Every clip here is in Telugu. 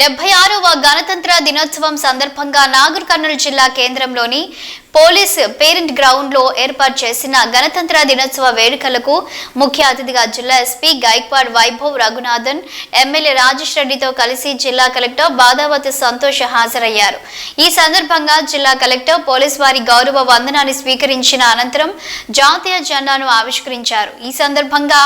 డెబ్బై ఆరవ గణతంత్ర దినోత్సవం సందర్భంగా నాగర్ కర్నూలు జిల్లా కేంద్రంలోని పోలీస్ పేరెంట్ గ్రౌండ్లో ఏర్పాటు చేసిన గణతంత్ర దినోత్సవ వేడుకలకు ముఖ్య అతిథిగా జిల్లా ఎస్పీ గైక్వాడ్ వైభవ్ రఘునాథన్ ఎమ్మెల్యే రాజేష్ రెడ్డితో కలిసి జిల్లా కలెక్టర్ బాదావతి సంతోష్ హాజరయ్యారు. ఈ సందర్భంగా జిల్లా కలెక్టర్ పోలీస్ వారి గౌరవ వందనాన్ని స్వీకరించిన అనంతరం జాతీయ జెండాను ఆవిష్కరించారు. ఈ సందర్భంగా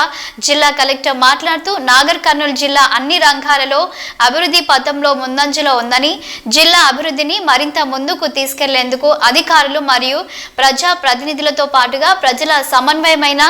జిల్లా కలెక్టర్ మాట్లాడుతూ నాగర్ కర్నూలు జిల్లా అన్ని రంగాలలో అభివృద్ధి పథంలో ముందంజలో ఉందని జిల్లా అభివృద్ధిని మరింత ముందుకు తీసుకెళ్ళేందుకు అధికారులు మరియు ప్రజా ప్రతినిధులతో పాటుగా ప్రజల సమన్వయమైన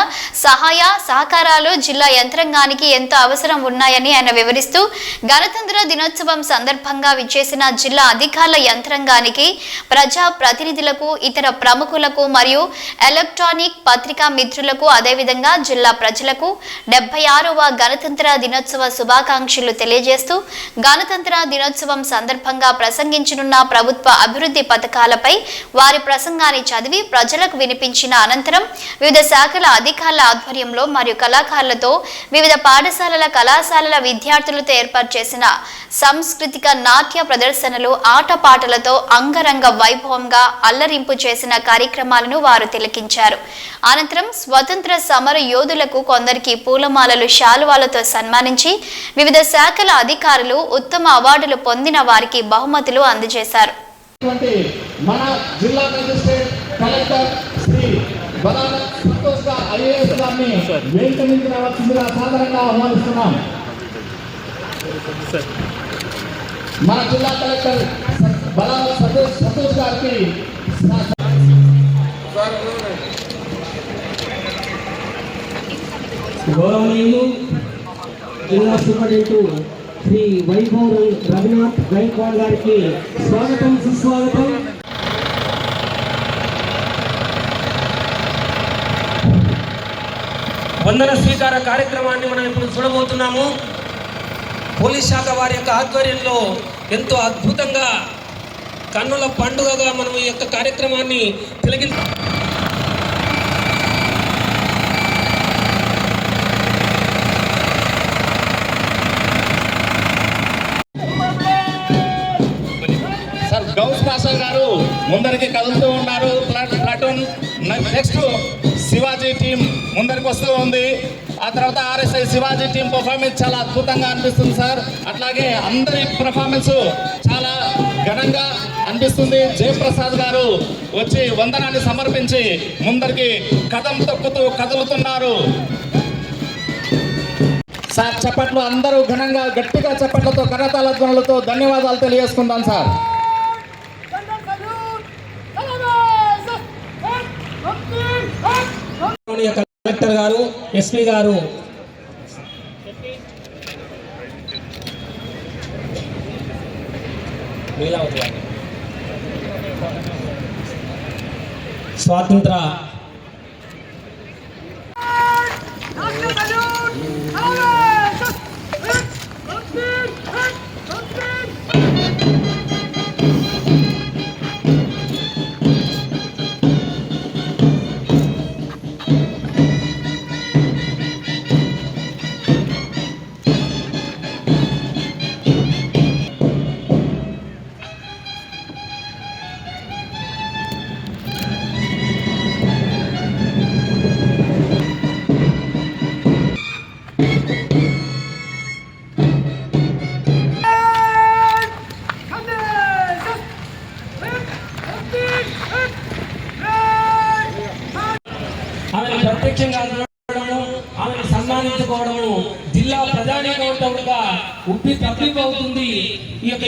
సహాయ సహకారాలు జిల్లా యంత్రాంగానికి ఎంతో అవసరం ఉన్నాయని ఆయన వివరిస్తూ గణతంత్ర దినోత్సవం సందర్భంగా విచ్చేసిన జిల్లా అధికారుల యంత్రాంగానికి ప్రజా ప్రతినిధులకు ఇతర ప్రముఖులకు మరియు ఎలక్ట్రానిక్ పత్రికా మిత్రులకు అదేవిధంగా జిల్లా ప్రజలకు డెబ్బై ఆరవ గణతంత్ర దినోత్సవ శుభాకాంక్షలు తెలియజేస్తూ గణతంత్ర దినోత్సవం సందర్భంగా ప్రసంగించనున్న ప్రభుత్వ అభివృద్ధి పథకాలపై వారి ప్రసంగాన్ని చదివి ప్రజలకు వినిపించిన అనంతరం వివిధ శాఖల అధికారుల ఆధ్వర్యంలో మరియు కళాకారులతో వివిధ పాఠశాలల కళాశాలల విద్యార్థులతో ఏర్పాటు చేసిన సాంస్కృతిక నాట్య ప్రదర్శనలు ఆటపాటలతో అంగరంగ వైభవంగా అల్లరింపు చేసిన కార్యక్రమాలను వారు తిలకించారు. అనంతరం స్వతంత్ర సమర యోధులకు కొందరికి పూలమాలలు శాలువాలతో సన్మానించి వివిధ శాఖల అధికారులు ఉత్తమ అవార్డులు పొందిన వారికి బహుమతులు అందజేశారు. అటువంటి మన జిల్లా magistrate collector Shri Balana Santosh garu IAS గారిని వేదిక నుంచి రావాల్సిందిగా సాధారణంగా ఆహ్వానిస్తున్నాం. మన జిల్లా కలెక్టర్ బలాన సంతోష్ సంతోష్ గారికి గౌరవనీయులు జిల్లా సూపరింటెండెంట్ శ్రీ వైభవ్ ర- రఘునాథ్ గైక్వాడ్ గారికి స్వాగతం సుస్వాగతం. వందన స్వీకార కార్యక్రమాన్ని మనం ఇప్పుడు చూడబోతున్నాము. పోలీస్ శాఖ వారి యొక్క ఆధ్వర్యంలో ఎంతో అద్భుతంగా కన్నుల పండుగగా మనం ఈ యొక్క కార్యక్రమాన్ని తిలగించాం ముందరికి కదులుతూ ఉన్నారు ప్లాటూన్. నెక్స్ట్ శివాజీ టీం ముందరికి వస్తూ ఉంది. ఆ తర్వాత ఆర్ఎస్ఐ శివాజీ టీం పర్ఫార్మెన్స్ చాలా అద్భుతంగా అనిపిస్తుంది సార్. అట్లాగే అందరి పర్ఫార్మెన్స్ చాలా ఘనంగా అనిపిస్తుంది. జయప్రసాద్ గారు వచ్చి వందనాన్ని సమర్పించి ముందరికి కథం తొక్కుతూ కదులుతున్నారు. సార్ చప్పట్లు అందరూ ఘనంగా గట్టిగా చప్పట్లతో కరతాళ ధ్వనులతో ధన్యవాదాలు తెలియజేసుకుందాం సార్. కలెక్టర్ గారు ఎస్పీ గారు. స్వాతంత్ర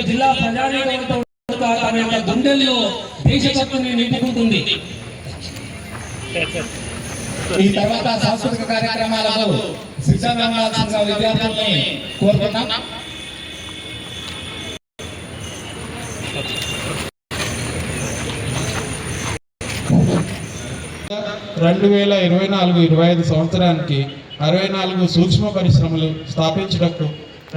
జిల్లా ప్రజానీకంతో కూడా తన యొక్క గుండెల్లో దేశభక్తిని నింపుకుంటుంది. ఈ తర్వాత సాంస్కృతిక కార్యక్రమాలలో శిక్షణ ఉండాల్సిన విద్యార్థుల్ని కోరుతున్నాం రెండు వేల ఇరవై నాలుగు ఇరవై ఐదు సంవత్సరానికి అరవై నాలుగు సూక్ష్మ పరిశ్రమలు స్థాపించటకు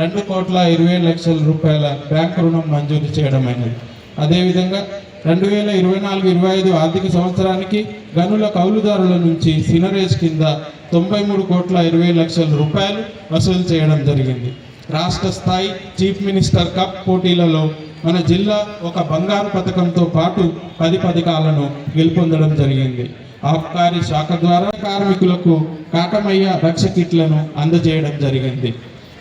రెండు కోట్ల ఇరవై లక్షల రూపాయల బ్యాంకు రుణం మంజూరు చేయడమైనది అదేవిధంగా రెండు వేల ఇరవై నాలుగు ఇరవై ఐదు ఆర్థిక సంవత్సరానికి గనుల కౌలుదారుల నుంచి సినరేజ్ కింద తొంభై మూడు కోట్ల ఇరవై లక్షల రూపాయలు వసూలు చేయడం జరిగింది. రాష్ట్ర స్థాయి చీఫ్ మినిస్టర్ కప్ పోటీలలో మన జిల్లా ఒక బంగారు పథకంతో పాటు పది పథకాలను గెలుపొందడం జరిగింది. ఆబ్కారీ శాఖ ద్వారా కార్మికులకు కాటమయ్య రక్ష కిట్లను అందజేయడం జరిగింది.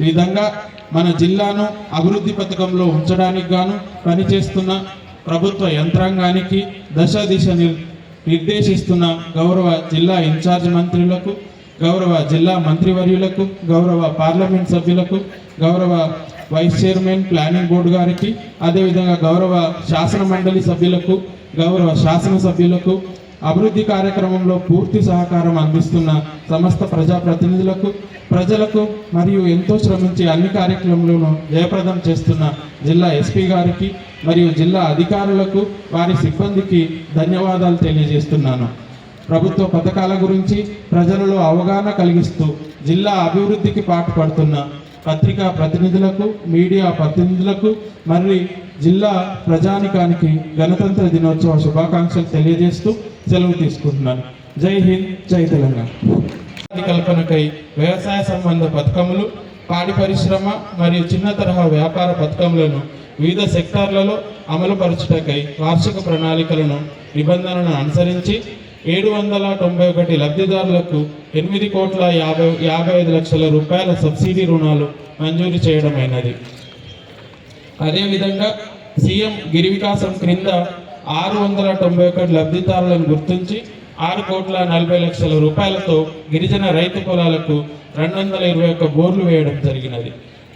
ఈ విధంగా మన జిల్లాను అభివృద్ధి పథకంలో ఉంచడానికి గాను పనిచేస్తున్న ప్రభుత్వ యంత్రాంగానికి దశ దిశ నిర్దేశిస్తున్న గౌరవ జిల్లా ఇన్ఛార్జ్ మంత్రులకు గౌరవ జిల్లా మంత్రివర్యులకు గౌరవ పార్లమెంట్ సభ్యులకు గౌరవ వైస్ చైర్మన్ ప్లానింగ్ బోర్డు గారికి అదేవిధంగా గౌరవ శాసన మండలి సభ్యులకు గౌరవ శాసన సభ్యులకు అభివృద్ధి కార్యక్రమంలో పూర్తి సహకారం అందిస్తున్న సమస్త ప్రజాప్రతినిధులకు ప్రజలకు మరియు ఎంతో శ్రమించి అన్ని కార్యక్రమాలను జయప్రదం చేస్తున్న జిల్లా ఎస్పీ గారికి మరియు జిల్లా అధికారులకు వారి సిబ్బందికి ధన్యవాదాలు తెలియజేస్తున్నాను. ప్రభుత్వ పథకాల గురించి ప్రజలలో అవగాహన కలిగిస్తూ జిల్లా అభివృద్ధికి పాటుపడుతున్న పత్రికా ప్రతినిధులకు మీడియా ప్రతినిధులకు మరి జిల్లా ప్రజానికానికి గణతంత్ర దినోత్సవ శుభాకాంక్షలు తెలియజేస్తూ సెలవు తీసుకుంటున్నాను. జై హింద్ జై తెలంగాణ. ఉపాధి కల్పనకై వ్యవసాయ సంబంధ పథకములు పాడి పరిశ్రమ మరియు చిన్న తరహా వ్యాపార పథకములను వివిధ సెక్టార్లలో అమలుపరచుటకై వార్షిక ప్రణాళికలను నిబంధనలను అనుసరించి ఏడు వందల తొంభై ఒకటి లబ్ధిదారులకు ఎనిమిది కోట్ల యాభై యాభై ఐదు లక్షల రూపాయల సబ్సిడీ రుణాలు మంజూరు చేయడమైనది. అదేవిధంగా సీఎం గిరి వికాసం క్రింద ఆరు వందల తొంభై ఒకటి లబ్ధిదారులను గుర్తించి ఆరు కోట్ల నలభై లక్షల రూపాయలతో గిరిజన రైతు పొలాలకు రెండు వందల ఇరవై ఒక్క బోర్లు వేయడం జరిగినది.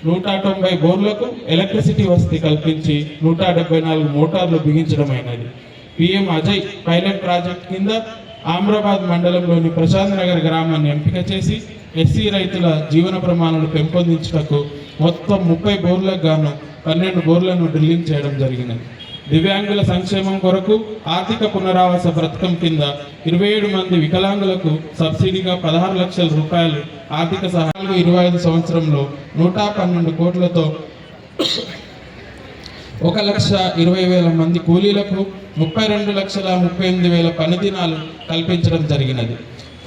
నూట తొంభై బోర్లకు ఎలక్ట్రిసిటీ వసతి కల్పించి నూట డెబ్బై నాలుగు మోటార్లు బిగించడమైనది. పిఎం అజయ్ పైలట్ ప్రాజెక్ట్ కింద ఆమ్రాబాద్ మండలంలోని ప్రశాంత్ నగర్ గ్రామాన్ని ఎంపిక చేసి ఎస్సీ రైతుల జీవన ప్రమాణాలు పెంపొందించుటకు మొత్తం ముప్పై బోర్లకు గాను పన్నెండు బోర్లను డ్రిల్లింగ్ చేయడం జరిగినది. దివ్యాంగుల సంక్షేమం కొరకు ఆర్థిక పునరావాస పథకం కింద ఇరవై ఏడు మంది వికలాంగులకు సబ్సిడీగా పదహారు లక్షల రూపాయలు ఆర్థిక సహాయాలు ఇరవై ఐదు సంవత్సరంలో నూట పన్నెండు కోట్లతో ఒక లక్ష ఇరవై వేల మంది కూలీలకు ముప్పై రెండు లక్షల ముప్పై ఎనిమిది వేల పని దినాలు కల్పించడం జరిగినది.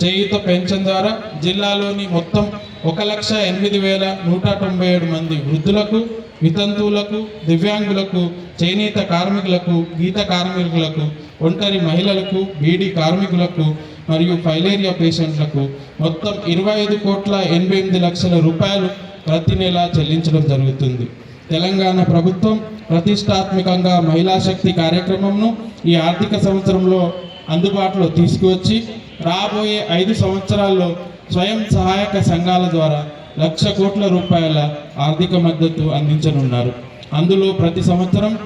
చేయుత పెన్షన్ ద్వారా జిల్లాలోని మొత్తం ఒక లక్ష ఎనిమిది వేల నూట తొంభై ఏడు మంది వృద్ధులకు వితంతువులకు దివ్యాంగులకు చేనేత కార్మికులకు గీత కార్మికులకు ఒంటరి మహిళలకు బీడీ కార్మికులకు మరియు ఫైలేరియా పేషెంట్లకు మొత్తం ఇరవై ఐదు కోట్ల ఎనభై ఎనిమిది లక్షల రూపాయలు ప్రతి నెల చెల్లించడం జరుగుతుంది. తెలంగాణ ప్రభుత్వం ప్రతిష్టాత్మకంగా మహిళా శక్తి కార్యక్రమంను ఈ ఆర్థిక సంవత్సరంలో అందుబాటులో తీసుకువచ్చి రాబోయే ఐదు సంవత్సరాల్లో స్వయం సహాయక సంఘాల ద్వారా లక్ష కోట్ల రూపాయల ఆర్థిక మద్దతు అందించనున్నారు. అందులో ప్రతి సంవత్సరం